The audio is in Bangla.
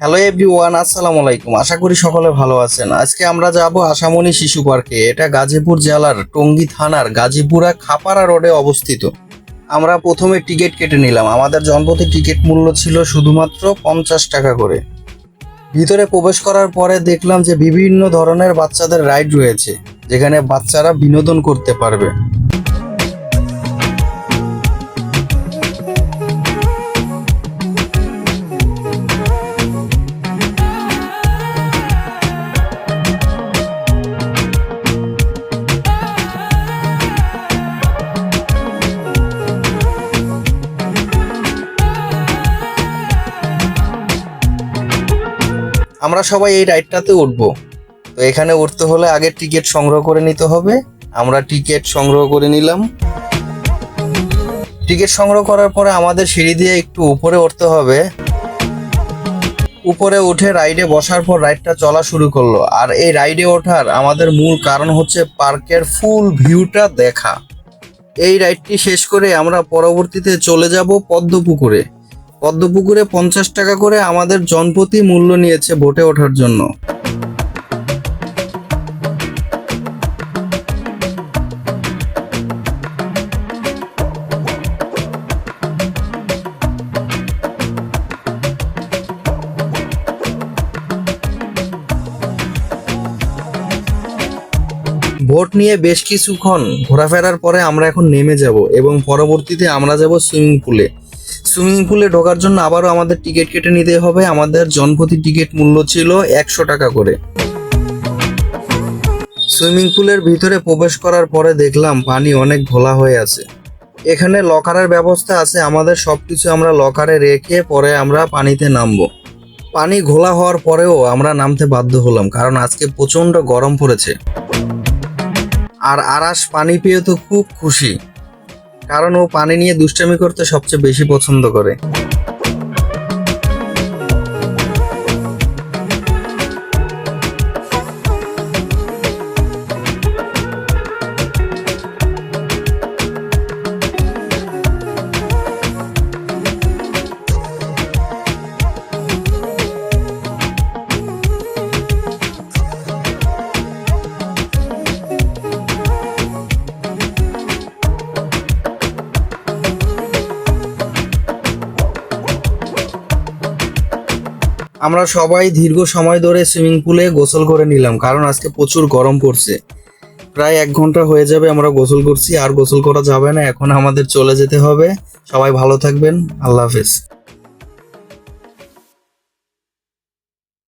হ্যালো এভরিওয়ান আসসালামু আলাইকুম। আশা করি সকলে ভালো আছেন। আজকে আমরা যাব আশামণি শিশু পার্কে। এটা গাজীপুর জেলার টঙ্গী থানার গাজীপুরা খাপাড়া রোডে অবস্থিত। আমরা প্রথমে টিকিট কেটে নিলাম। আমাদের জনপ্রতি টিকিট মূল্য ছিল শুধুমাত্র পঞ্চাশ টাকা করে। ভিতরে প্রবেশ করার পরে দেখলাম যে বিভিন্ন ধরনের বাচ্চাদের রাইড রয়েছে, যেখানে বাচ্চারা বিনোদন করতে পারবে। আমরা সবাই এই রাইডটাতে উঠবো। তো এখানে উঠতে হলে আগে টিকিট সংগ্রহ করে নিতে হবে। আমরা টিকিট সংগ্রহ করে নিলাম। টিকিট সংগ্রহ করার পরে আমাদের সিঁড়ি দিয়ে একটু উপরে উঠতে হবে। উপরে উঠে রাইডে বসার পর রাইডটা চলা শুরু করল। আর এই রাইডে ওঠার আমাদের মূল কারণ হচ্ছে পার্কের ফুল ভিউটা দেখা। এই রাইডটি শেষ করে আমরা পরবর্তীতে চলে যাব পদ্মপুকুরে। পদ্মপুকুরে পঞ্চাশ টাকা করে আমাদের জনপ্রতি মূল্য নিয়েছে বোটে ওঠার জন্য। বোট নিয়ে বেশ কিছুক্ষণ ঘোরাফেরার পরে আমরা এখন নেমে যাব এবং পরবর্তীতে আমরা যাব সুইমিং পুলে। সুইমিং পুলে ঢোকার জন্য আবারও আমাদের টিকিট কেটে নিতে হবে। আমাদের জনপ্রতি টিকিট মূল্য ছিল একশো টাকা করে। সুইমিং পুলের ভিতরে প্রবেশ করার পরে দেখলাম পানি অনেক ঘোলা হয়ে আছে। এখানে লকারের ব্যবস্থা আছে, আমাদের সবকিছু আমরা লকারে রেখে পরে আমরা পানিতে নামবো। পানি ঘোলা হওয়ার পরেও আমরা নামতে বাধ্য হলাম, কারণ আজকে প্রচণ্ড গরম পড়েছে। আর আরাস পানি পেয়ে তো খুব খুশি। কারণ ও পানি নিয়ে দুষ্টামি করতে সবচেয়ে বেশি পছন্দ করে। আমরা সবাই দীর্ঘ সময় ধরে সুইমিং পুলে গোসল করে নিলাম, কারণ আজকে প্রচুর গরম পড়ছে। প্রায় এক ঘণ্টা হয়ে যাবে আমরা গোসল করছি, আর গোসল করা যাবে না, এখন আমাদের চলে যেতে হবে। সবাই ভালো থাকবেন, আল্লাহ হাফেজ।